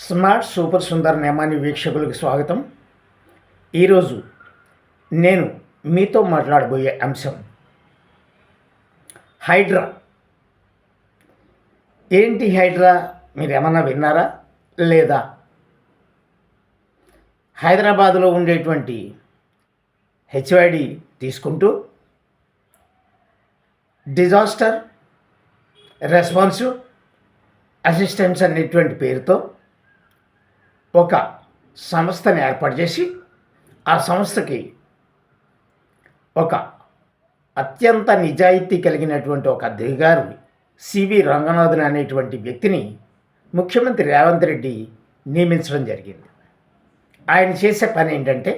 Smart super Sundar Nemani వీక్షకులకు స్వాగతం. ఈరోజు నేను మీతో మాట్లాడబోయే అంశం హైడ్రా. ఏంటి హైడ్రా? మీరు ఏమన్నా విన్నారా లేదా? హైదరాబాదులో ఉండేటువంటి హెచ్వైడి తీసుకుంటూ డిజాస్టర్ రెస్పాన్స్ అసిస్టెన్స్ అనేటువంటి పేరుతో ఒక సంస్థని ఏర్పాటు చేసి ఆ సంస్థకి ఒక అత్యంత నిజాయితీ కలిగినటువంటి ఒక అధికారి సివి రంగనాథన్ అనేటువంటి వ్యక్తిని ముఖ్యమంత్రి రేవంత్ రెడ్డి నియమించడం జరిగింది. ఆయన చేసే పని ఏంటంటే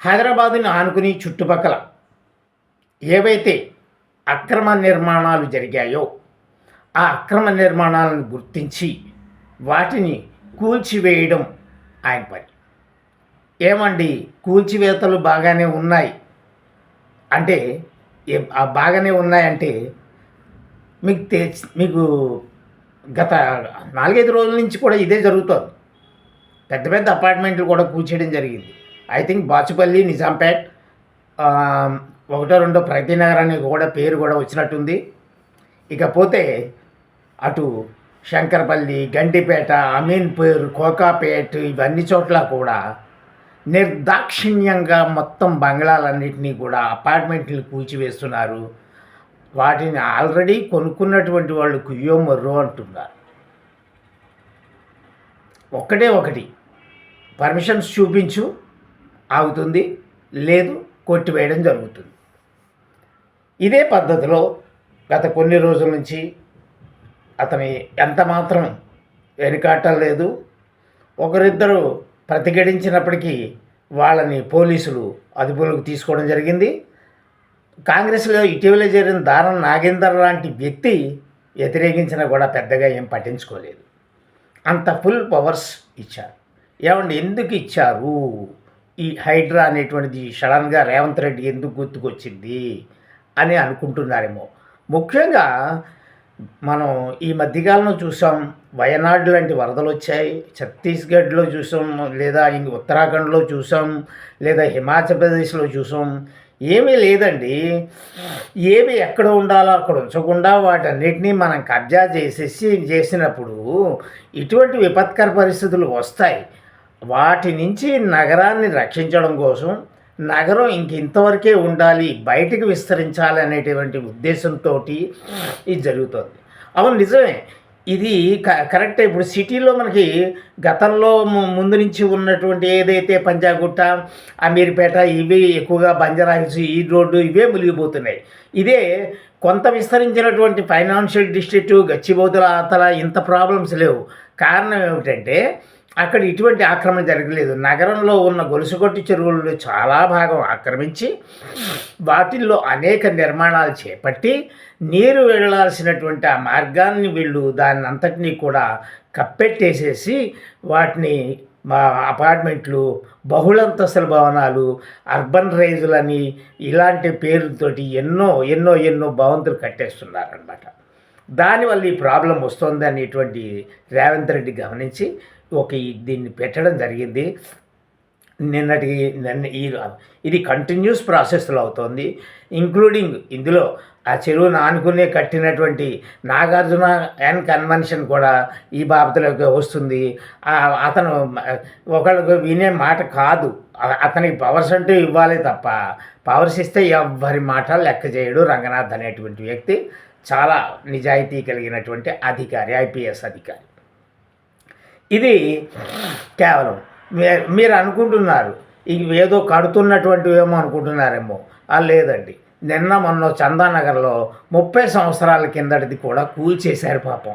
హైదరాబాదుని ఆనుకుని చుట్టుపక్కల ఏవైతే అక్రమ నిర్మాణాలు జరిగాయో ఆ అక్రమ నిర్మాణాలను గుర్తించి వాటిని కూల్చివేయడం ఆయన పని. ఏమండి? కూల్చివేతలు బాగానే ఉన్నాయి. అంటే బాగానే ఉన్నాయంటే మీకు తె మీకు గత నాలుగైదు రోజుల నుంచి కూడా ఇదే జరుగుతుంది. పెద్ద పెద్ద అపార్ట్మెంట్లు కూడా కూల్చేయడం జరిగింది. ఐ థింక్ బాచుపల్లి నిజాంపేట్ ఒకటో రెండో ప్రగతి నగరానికి కూడా పేరు కూడా వచ్చినట్టుంది. ఇకపోతే అటు శంకరపల్లి గండిపేట అమీన్పూర్ కోకాపేట్ ఇవన్నీ చోట్ల కూడా నిర్దాక్షిణ్యంగా మొత్తం బంగ్లాలన్నింటినీ కూడా అపార్ట్మెంట్లు కూల్చివేస్తున్నారు. వాటిని ఆల్రెడీ కొనుక్కున్నటువంటి వాళ్ళు కుయ్యో మొర్రో అంటున్నారు. ఒక్కటే ఒకటి పర్మిషన్స్ చూపించు ఆగుతుంది లేదు కొట్టివేయడం జరుగుతుంది. ఇదే పద్ధతిలో గత కొన్ని రోజుల నుంచి అతని ఎంత మాత్రం వెనుకాటం లేదు. ఒకరిద్దరు ప్రతిఘటించినప్పటికీ వాళ్ళని పోలీసులు అదుపులోకి తీసుకోవడం జరిగింది. కాంగ్రెస్లో ఇటీవల జరిగిన దానం నాగేందర్ లాంటి వ్యక్తి వ్యతిరేకించినా కూడా పెద్దగా ఏం పట్టించుకోలేదు. అంత ఫుల్ పవర్స్ ఇచ్చారు. ఏమండి ఎందుకు ఇచ్చారు? ఈ హైడ్రా అనేటువంటిది సడన్గా రేవంత్ రెడ్డి ఎందుకు గుర్తుకొచ్చింది అని అనుకుంటున్నారేమో. ముఖ్యంగా మనం ఈ మధ్యకాలంలో చూసాం వయనాడు లాంటి వరదలు వచ్చాయి. ఛత్తీస్గఢ్లో చూసాం లేదా ఇంక ఉత్తరాఖండ్లో చూసాం లేదా హిమాచల్ ప్రదేశ్లో చూసాం. ఏమీ లేదండి. ఏవి ఎక్కడ ఉండాలో అక్కడ ఉంచకుండా వాటన్నిటినీ మనం కబ్జా చేసేసి చేసినప్పుడు ఇటువంటి విపత్కర పరిస్థితులు వస్తాయి. వాటి నుంచి నగరాన్ని రక్షించడం కోసం నగరం ఇంక ఇంతవరకే ఉండాలి బయటికి విస్తరించాలి అనేటువంటి ఉద్దేశంతో ఇది జరుగుతుంది. అవును నిజమే. ఇది క కరెక్టే. ఇప్పుడు సిటీలో మనకి గతంలో ము- ముందు నుంచి ఉన్నటువంటి ఏదైతే పంజాగుట్ట అమీర్పేట ఇవి ఎక్కువగా బంజరాహిల్స్ ఈ రోడ్డు ఇవే మునిగిపోతున్నాయి. ఇదే కొంత విస్తరించినటువంటి ఫైనాన్షియల్ డిస్ట్రిక్ట్ గచ్చిబౌతుల అతల ఇంత ప్రాబ్లమ్స్ లేవు. కారణం ఏమిటంటే అక్కడ ఇటువంటి ఆక్రమణ జరగలేదు. నగరంలో ఉన్న గొలుసుగొట్టి చెరువులను చాలా భాగం ఆక్రమించి వాటిల్లో అనేక నిర్మాణాలు చేపట్టి నీరు వెళ్ళాల్సినటువంటి ఆ మార్గాన్ని వీళ్ళు దాన్ని అంతటినీ కూడా కప్పెట్టేసేసి వాటిని మా అపార్ట్మెంట్లు బహుళంతస్తుల భవనాలు అర్బన్ రైజులని ఇలాంటి పేర్లతోటి ఎన్నో ఎన్నో ఎన్నో భవంతులు కట్టేస్తున్నారనమాట దానివల్ల ఈ ప్రాబ్లం వస్తుంది అనేటువంటి రేవంత్ రెడ్డి గమనించి ఒక దీన్ని పెట్టడం జరిగింది. నిన్నటి నిన్న ఈ ఇది కంటిన్యూస్ ప్రాసెస్లో అవుతోంది. ఇంక్లూడింగ్ ఇందులో ఆ చెరువును ఆనుకునే కట్టినటువంటి నాగార్జున అండ్ కన్వెన్షన్ కూడా ఈ బాబతలోకి వస్తుంది. అతను ఒకళ్ళకు వినే మాట కాదు. అతనికి పవర్స్ అంటూ ఇవ్వాలి తప్ప పవర్స్ ఇస్తే ఎవ్వరి మాట లెక్క చేయడు రంగనాథ్ అనేటువంటి వ్యక్తి. చాలా నిజాయితీ కలిగినటువంటి అధికారి ఐపీఎస్ అధికారి. ఇది కేవలం మీ- మీరు అనుకుంటున్నారు ఇవి ఏదో కడుతున్నటువంటివేమో అనుకుంటున్నారేమో. లేదండి. నిన్న మొన్న చందానగర్లో ముప్పై సంవత్సరాల కిందటిది కూడా కూల్చేశారు పాపం.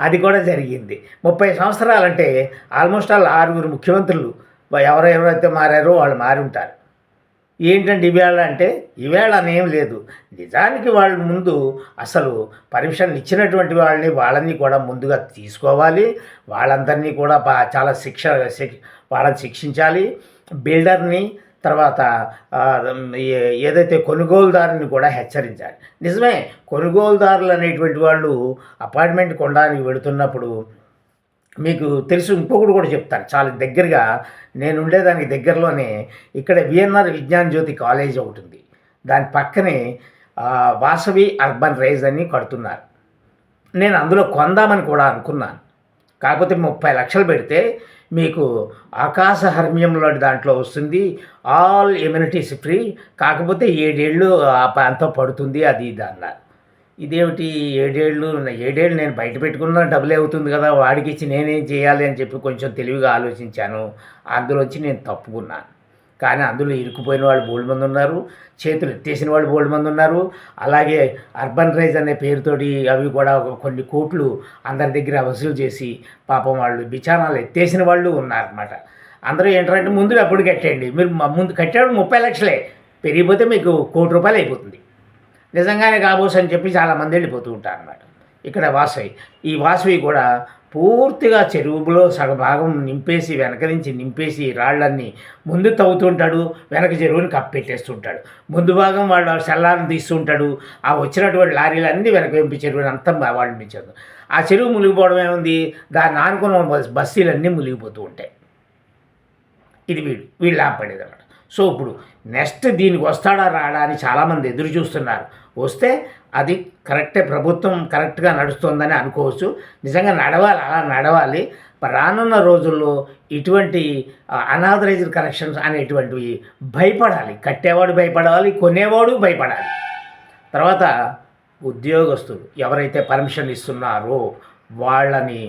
అది కూడా జరిగింది. ముప్పై సంవత్సరాలంటే ఆల్మోస్ట్ ఆల్ ఆరుగురు ముఖ్యమంత్రులు ఎవరెవరైతే మారారో వాళ్ళు మారి ఉంటారు. ఏంటంటే ఈవేళ అంటే? ఈవేళ అనేం లేదు. నిజానికి వాళ్ళ ముందు అసలు పర్మిషన్ ఇచ్చినటువంటి వాళ్ళని వాళ్ళని కూడా ముందుగా తీసుకోవాలి. వాళ్ళందరినీ కూడా బా చాలా శిక్ష వాళ్ళని శిక్షించాలి. బిల్డర్ని తర్వాత ఏ- ఏదైతే కొనుగోలుదారుని కూడా హెచ్చరించాలి. నిజమే కొనుగోలుదారులు అనేటువంటి వాళ్ళు అపార్ట్మెంట్ కొనడానికి వెళుతున్నప్పుడు మీకు తెలుసు ఇంకొకటి కూడా చెప్తాను. చాలా దగ్గరగా నేను ఉండేదానికి దగ్గరలోనే ఇక్కడ విఎన్ఆర్ విజ్ఞాన్ జ్యోతి కాలేజ్ ఒకటి ఉంది. దాని పక్కనే వాసవి అర్బన్ రైజ్ అని కడుతున్నారు. నేను అందులో కొందామని కూడా అనుకున్నాను. కాకపోతే ముప్పై లక్షలు పెడితే మీకు ఆకాశ హర్మ్యంలో దాంట్లో వస్తుంది. All amenities free. కాకపోతే ఏడేళ్ళు ఆ ప్రాంతం పడుతుంది అది ఇది అన్నారు. ఇదేమిటి ఏడేళ్ళు ఏడేళ్ళు నేను బయట పెట్టుకున్న డబ్బులే అవుతుంది కదా వాడికి ఇచ్చి నేనేం చేయాలి అని చెప్పి కొంచెం తెలివిగా ఆలోచించాను. అందులోంచి నేను తప్పుకున్నాను. కానీ అందులో ఇరుక్కుపోయిన వాళ్ళు బోల్డ్ మంది ఉన్నారు చేతులు ఎత్తేసిన వాళ్ళు బోల్డ్ మంది ఉన్నారు. అలాగే అర్బన్ రైజ్ అనే పేరుతోటి అవి కూడా కొన్ని కోట్లు అందరి దగ్గర వసూలు చేసి పాపం వాళ్ళు బిచానాలు ఎత్తేసిన వాళ్ళు ఉన్నారన్నమాట. అందరూ ఏంటంటే ముందు అప్పుడు కట్టేయండి. మీరు ముందు కట్టాడు ముప్పై లక్షలే పెరిగిపోతే మీకు కోటి రూపాయలు అయిపోతుంది. నిజంగానే కాబోసు అని చెప్పి చాలామంది వెళ్ళిపోతూ ఉంటారు అన్నమాట ఇక్కడ వాసవి. ఈ వాసవి కూడా పూర్తిగా చెరువులో సగ భాగం నింపేసి వెనక నుంచి నింపేసి రాళ్ళన్నీ ముందు తవ్వుతుంటాడు వెనక చెరువుని కప్పెట్టేస్తుంటాడు. ముందు భాగం వాళ్ళు సెల్లార్ని తీస్తుంటాడు ఆ వచ్చినటువంటి లారీలన్నీ వెనక వెంపి చెరువుని అంతా వాళ్ళు మించదు ఆ చెరువు మునిగిపోవడం ఏముంది? దాన్ని ఆనుకున్న బస్ బస్సీలన్నీ మునిగిపోతూ ఉంటాయి. ఇది వీడు. వీళ్ళు ఆపడేది అనమాట సో ఇప్పుడు నెక్స్ట్ దీనికి వస్తాడా రాడా అని చాలామంది ఎదురు చూస్తున్నారు. వస్తే అది కరెక్టే ప్రభుత్వం కరెక్ట్గా నడుస్తుందని అనుకోవచ్చు. నిజంగా నడవాలి అలా నడవాలి. రానున్న రోజుల్లో ఇటువంటి అనాథరైజ్డ్ కనెక్షన్స్ అనేటువంటివి భయపడాలి. కట్టేవాడు భయపడాలి కొనేవాడు భయపడాలి. తర్వాత ఉద్యోగస్తులు ఎవరైతే పర్మిషన్ ఇస్తున్నారో వాళ్ళని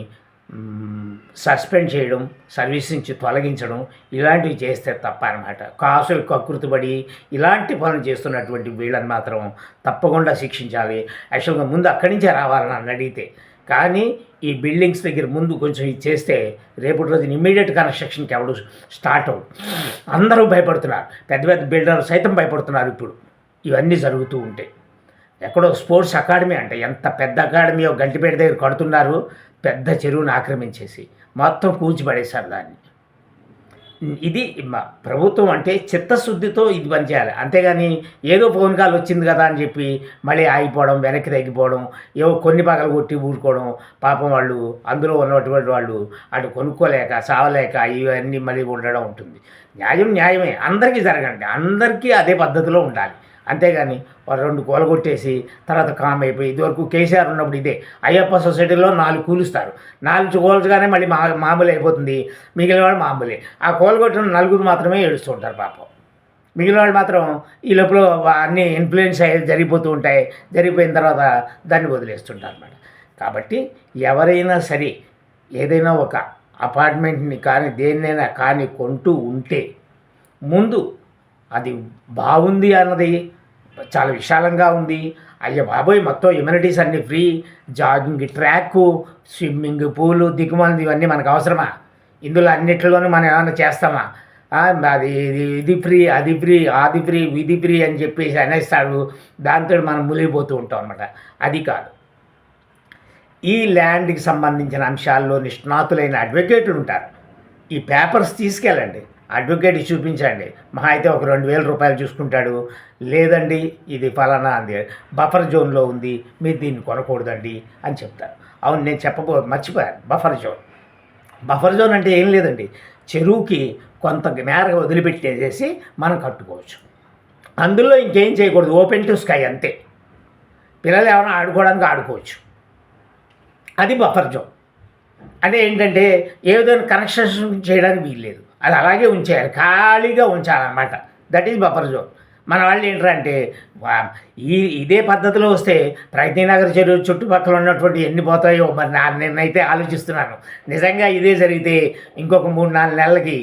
సస్పెండ్ చేయడం సర్వీస్ నుంచి తొలగించడం ఇలాంటివి చేస్తే తప్ప అనమాట కాసులు కకృతిపడి ఇలాంటి పనులు చేస్తున్నటువంటి వీళ్ళని మాత్రం తప్పకుండా శిక్షించాలి. యాక్చువల్గా ముందు అక్కడి నుంచే రావాలని నన్ను అడిగితే. కానీ ఈ బిల్డింగ్స్ దగ్గర ముందు కొంచెం ఇది చేస్తే రేపటి రోజున ఇమ్మీడియట్ కన్స్ట్రక్షన్కి ఎవడు స్టార్ట్ అవ్వడు. అందరూ భయపడుతున్నారు. పెద్ద పెద్ద బిల్డర్లు సైతం భయపడుతున్నారు ఇప్పుడు. ఇవన్నీ జరుగుతూ ఉంటాయి. ఎక్కడో స్పోర్ట్స్ అకాడమీ అంటే ఎంత పెద్ద అకాడమీ గంటిపేట దగ్గర కడుతున్నారు. పెద్ద చెరువును ఆక్రమించేసి మొత్తం కూల్చిపడేశారు దాన్ని. ఇది ప్రభుత్వం అంటే చిత్తశుద్ధితో ఇది పనిచేయాలి అంతేగాని ఏదో ఫోన్ కాల్ వచ్చింది కదా అని చెప్పి మళ్ళీ ఆగిపోవడం వెనక్కి తగ్గిపోవడం ఏవో కొన్ని పగలు కొట్టి ఊరుకోవడం పాపం వాళ్ళు అందులో ఉన్నటువంటి వాళ్ళు అటు కొనుక్కోలేక సావలేక ఇవన్నీ మళ్ళీ ఉండడం ఉంటుంది. న్యాయం న్యాయమే. అందరికీ జరగండి. అందరికీ అదే పద్ధతిలో ఉండాలి. అంతేగాని రెండు కూల కొట్టేసి తర్వాత కామ్ అయిపోయి ఇదివరకు కేసీఆర్ ఉన్నప్పుడు ఇదే అయ్యప్ప సొసైటీలో నాలుగు కూలుస్తారు నాలుగు కూల్చగానే మళ్ళీ మా మామూలు అయిపోతుంది. మిగిలిన వాళ్ళు మామూలే. ఆ కూల కొట్టిన నలుగురు మాత్రమే ఏడుస్తుంటారు పాపం. మిగిలిన వాళ్ళు మాత్రం ఈ లోపల అన్ని ఇన్ఫ్లుయెన్స్ అయ్యి జరిగిపోతూ ఉంటాయి. జరిగిపోయిన తర్వాత దాన్ని వదిలేస్తుంటారు అన్నమాట కాబట్టి ఎవరైనా సరే ఏదైనా ఒక అపార్ట్మెంట్ని కానీ దేన్నైనా కానీ కొంటూ ఉంటే ముందు అది బాగుంది అన్నది చాలా విశాలంగా ఉంది. అయ్య బాబోయ్ మొత్తం ఇమ్యూనిటీస్ అన్నీ free jogging track swimming pool దిగుమలు ఇవన్నీ మనకు అవసరమా? ఇందులో అన్నిట్లోనూ మనం ఏమైనా చేస్తామా? అది ఇది ఇది ఫ్రీ అది ఫ్రీ అది ఫ్రీ ఇది ఫ్రీ అని చెప్పేసి అనేస్తాడు. దాంతో మనం మునిగిపోతూ ఉంటాం అనమాట అది కాదు. ఈ ల్యాండ్కి సంబంధించిన అంశాల్లో నిష్ణాతులైన అడ్వకేట్లు ఉంటారు. ఈ పేపర్స్ తీసుకెళ్ళండి. అడ్వకేట్ చూపించండి. మహా అయితే ఒక రెండు వేల రూపాయలు చూసుకుంటాడు. లేదండి ఇది ఫలానా అంది. బఫర్ జోన్లో ఉంది మీరు దీన్ని కొనకూడదండి అని చెప్తారు. అవును నేను చెప్పబో మర్చిపోయాను. Buffer zone. బఫర్ జోన్ అంటే ఏం లేదండి. చెరువుకి కొంత మేర వదిలిపెట్టేసేసి మనం కట్టుకోవచ్చు. అందులో ఇంకేం చేయకూడదు. ఓపెన్ టు స్కై అంతే. పిల్లలు ఏమైనా ఆడుకోవడానికి ఆడుకోవచ్చు. అది బఫర్ జోన్. అంటే ఏంటంటే ఏదైనా కనెక్షన్ చేయడానికి వీల్లేదు. అది అలాగే ఉంచేయాలి ఖాళీగా ఉంచాలన్నమాట. దట్ ఈజ్ బఫర్ జోన్ మన వాళ్ళు ఏంటంటే ఈ ఇదే పద్ధతిలో వస్తే ప్రగతినగర్ చెరువు చుట్టుపక్కల ఉన్నటువంటి ఎన్ని పోతాయో మరి నా నేనైతే ఆలోచిస్తున్నాను. నిజంగా ఇదే జరిగితే ఇంకొక మూడు నాలుగు నెలలకి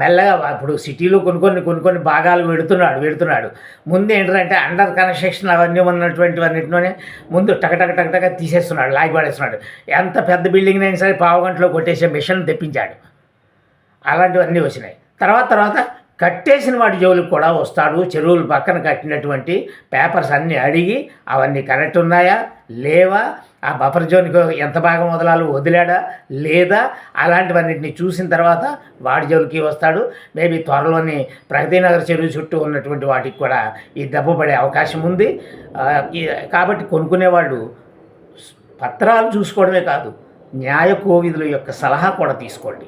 మెల్లగా ఇప్పుడు సిటీలో కొన్ని కొన్ని కొన్ని కొన్ని భాగాలు పెడుతున్నాడు పెడుతున్నాడు. ముందు ఏంటంటే అండర్ కన్స్ట్రక్షన్ అవన్నీ ఉన్నటువంటివన్నిటిలోనే ముందు టక టక తీసేస్తున్నాడు లాగి పడేస్తున్నాడు. ఎంత పెద్ద బిల్డింగ్ అయినా సరే పావు గంటలో కొట్టేసే మిషన్ తెప్పించాడు. అలాంటివన్నీ వచ్చినాయి. తర్వాత తర్వాత కట్టేసిన వాడి జోలికి కూడా వస్తాడు. చెరువులు పక్కన కట్టినటువంటి పేపర్స్ అన్నీ అడిగి అవన్నీ కరెక్ట్ ఉన్నాయా? లేవా? ఆ బఫర్ జోన్కి ఎంత భాగం వదలాలో వదిలాడా? లేదా? అలాంటివన్నిటిని చూసిన తర్వాత వాడి జోలికి వస్తాడు. మేబీ త్వరలోని ప్రగతినగర్ చెరువు చుట్టూ ఉన్నటువంటి వాటికి కూడా ఈ దెబ్బ పడే అవకాశం ఉంది. కాబట్టి కొనుక్కునేవాళ్ళు పత్రాలు చూసుకోవడమే కాదు న్యాయ కోవిధుల యొక్క సలహా కూడా తీసుకోండి.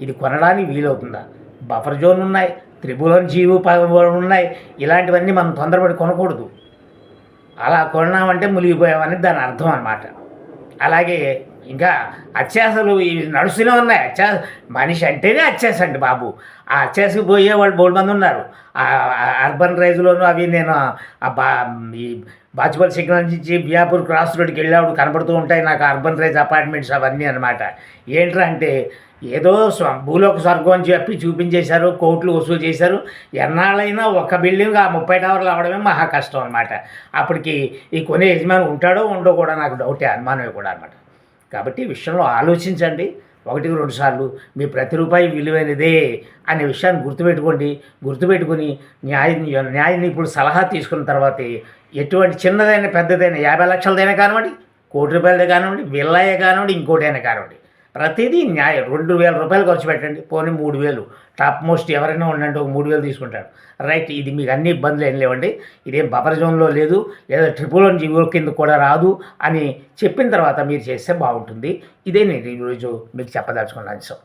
ఇది కొనడానికి వీలవుతుందా? బఫర్ జోన్ ఉన్నాయి త్రిభువన్ జీవు ఉన్నాయి ఇలాంటివన్నీ మనం తొందరపడి కొనకూడదు. అలా కొన్నామంటే మునిగిపోయామని దాని అర్థం అన్నమాట. అలాగే ఇంకా అత్యాసలు ఇవి నడుస్తూనే ఉన్నాయి. అత్యాస మనిషి అంటేనే అత్యాస అండి బాబు. ఆ అత్యాసకి పోయే వాళ్ళు బోల్డ్ మంది ఉన్నారు. ఆ అర్బన్ రైజ్లోనూ అవి నేను ఆ బా ఈ బాచుపల్లి సిగ్నల్ నుంచి బియాపూర్ క్రాస్ రోడ్కి వెళ్ళేవాడు కనబడుతూ ఉంటాయి నాకు అర్బన్ రైజ్ అపార్ట్మెంట్స్ అవన్నీ అనమాట ఏంట్రా అంటే ఏదో స్వ- భూలోక స్వర్గం అని చెప్పి చూపించేశారు కోట్లు వసూలు చేశారు. ఎన్నాళ్ళైనా ఒక బిల్డింగ్ ఆ ముప్పై టవర్లు అవడమే మహా కష్టం అనమాట అప్పటికి ఈ కొనే యజమాని ఉంటాడో ఉండో కూడా నాకు డౌటే అనుమానమే కూడా అనమాట కాబట్టి విషయంలో ఆలోచించండి. ఒకటికి రెండు సార్లు మీ ప్రతి రూపాయి విలువైనదే అనే విషయాన్ని గుర్తుపెట్టుకోండి. గుర్తుపెట్టుకుని న్యాయ న్యాయ నిపుణుడు సలహా తీసుకున్న తర్వాతే ఎటువంటి చిన్నదైన పెద్దదైన యాభై లక్షలదైనా కానివ్వండి కోటి రూపాయలదే కానివ్వండి విల్లయ్య కానివ్వండి ఇంకోటైనా కానివ్వండి. ప్రతిదీ న్యాయం. రెండు వేల రూపాయలు ఖర్చు పెట్టండి. పోనీ మూడు వేలు. టాప్ మోస్ట్ ఎవరైనా ఉండండి ఒక మూడు వేలు తీసుకుంటాడు రైట్ ఇది మీకు అన్ని ఇబ్బందులు ఏం లేవండి. ఇదేం బఫర్ జోన్లో లేదు. లేదా ట్రిపుల్ వన్ జీవో కింద కూడా రాదు అని చెప్పిన తర్వాత మీరు చేస్తే బాగుంటుంది. ఇదే నేను ఈరోజు మీకు చెప్పదలుచుకున్నాను అంశం.